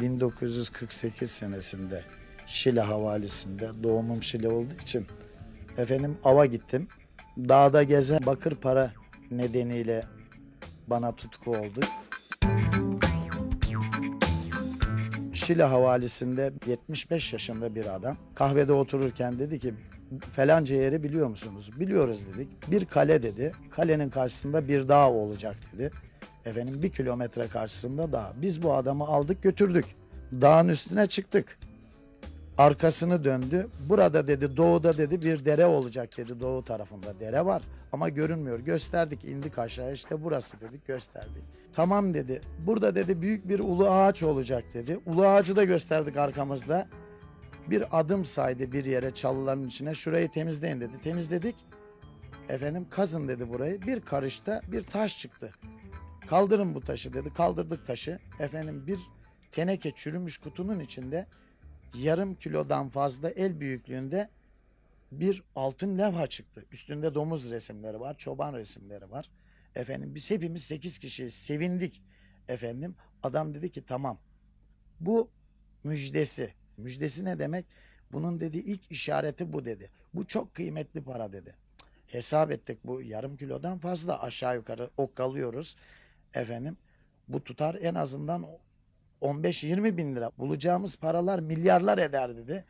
1948 senesinde Şile havalisinde doğumum Şile olduğu için efendim ava gittim. Dağda gezen bakır para nedeniyle bana tutku oldu. Şile havalisinde 75 yaşında bir adam kahvede otururken dedi ki falanca yeri biliyor musunuz? Biliyoruz dedik. Bir kale dedi. Kalenin karşısında bir dağ olacak dedi. Efendim bir kilometre karşısında dağ. Biz bu adamı aldık götürdük. Dağın üstüne çıktık. Arkasını döndü. Burada dedi doğuda dedi bir dere olacak dedi doğu tarafında. Dere var ama görünmüyor. Gösterdik indik aşağı işte burası dedik gösterdik. Tamam dedi. Burada dedi büyük bir ulu ağaç olacak dedi. Ulu ağacı da gösterdik arkamızda. Bir adım saydı bir yere çalıların içine. Şurayı temizleyin dedi. Temizledik. Efendim kazın dedi burayı. Bir karışta bir taş çıktı. Kaldırın bu taşı dedi. Kaldırdık taşı. Efendim bir teneke çürümüş kutunun içinde yarım kilodan fazla el büyüklüğünde bir altın levha çıktı. Üstünde domuz resimleri var, çoban resimleri var. Efendim biz hepimiz 8 kişiyiz. Sevindik efendim. Adam dedi ki tamam. Bu müjdesi. Müjdesi ne demek? Bunun dedi ilk işareti bu dedi. Bu çok kıymetli para dedi. Hesap ettik bu yarım kilodan fazla aşağı yukarı okkalıyoruz. Efendim bu tutar en azından 15-20 bin lira. Bulacağımız paralar milyarlar eder dedi.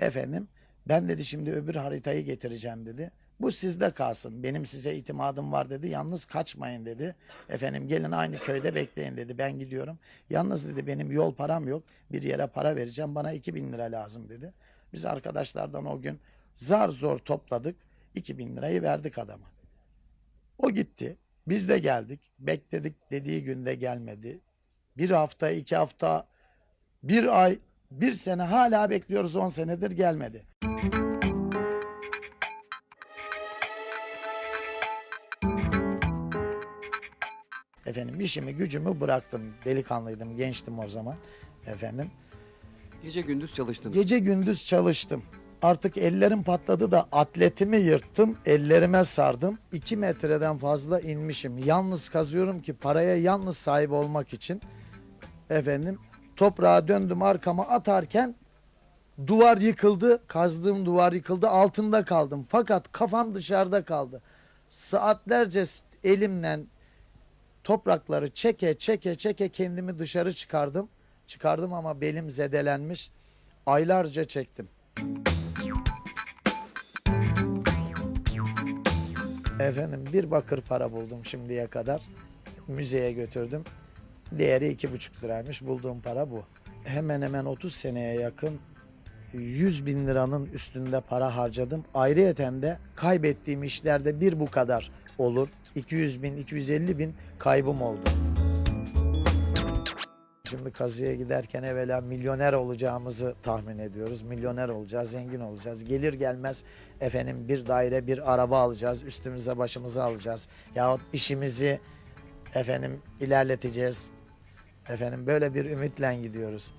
Efendim ben dedi şimdi öbür haritayı getireceğim dedi. Bu sizde kalsın. Benim size itimadım var dedi. Yalnız kaçmayın dedi. Efendim gelin aynı köyde bekleyin dedi. Ben gidiyorum. Yalnız dedi benim yol param yok. Bir yere para vereceğim. Bana 2000 lira lazım dedi. Biz arkadaşlardan o gün zar zor topladık. 2000 lirayı verdik adama. O gitti. Biz de geldik. Bekledik dediği günde gelmedi. Bir hafta, iki hafta, bir ay, bir sene hala bekliyoruz 10 senedir gelmedi. Efendim işimi gücümü bıraktım. Delikanlıydım, gençtim o zaman. Efendim Gece gündüz çalıştınız. Gece gündüz çalıştım. Artık ellerim patladı da atletimi yırttım, ellerime sardım. 2 metreden fazla inmişim. Yalnız kazıyorum ki paraya yalnız sahip olmak için. Efendim toprağa döndüm arkama atarken duvar yıkıldı. Kazdığım duvar yıkıldı. Altında kaldım. Fakat kafam dışarıda kaldı. Saatlerce elimle toprakları çeke çeke çeke kendimi dışarı çıkardım. Çıkardım ama belim zedelenmiş. Aylarca çektim. Efendim bir bakır para buldum şimdiye kadar. Müzeye götürdüm. Değeri iki buçuk liraymış. Bulduğum para bu. Hemen hemen 30 seneye yakın 100 bin liranın üstünde para harcadım. Ayrıyeten de kaybettiğim işlerde bir bu kadar olur. 200 bin, 250 bin kaybım oldu. Şimdi kazıya giderken evvela milyoner olacağımızı tahmin ediyoruz. Milyoner olacağız, zengin olacağız. Gelir gelmez efendim bir daire, bir araba alacağız. Üstümüze başımıza alacağız. Yahut işimizi efendim ilerleteceğiz. Efendim böyle bir ümitle gidiyoruz.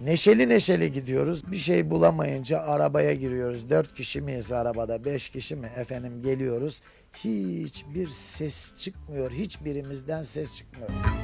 Neşeli neşeli gidiyoruz. Bir şey bulamayınca arabaya giriyoruz. Dört kişi miyiz arabada? Beş kişi mi? Efendim geliyoruz. Hiçbir ses çıkmıyor. Hiçbirimizden ses çıkmıyor.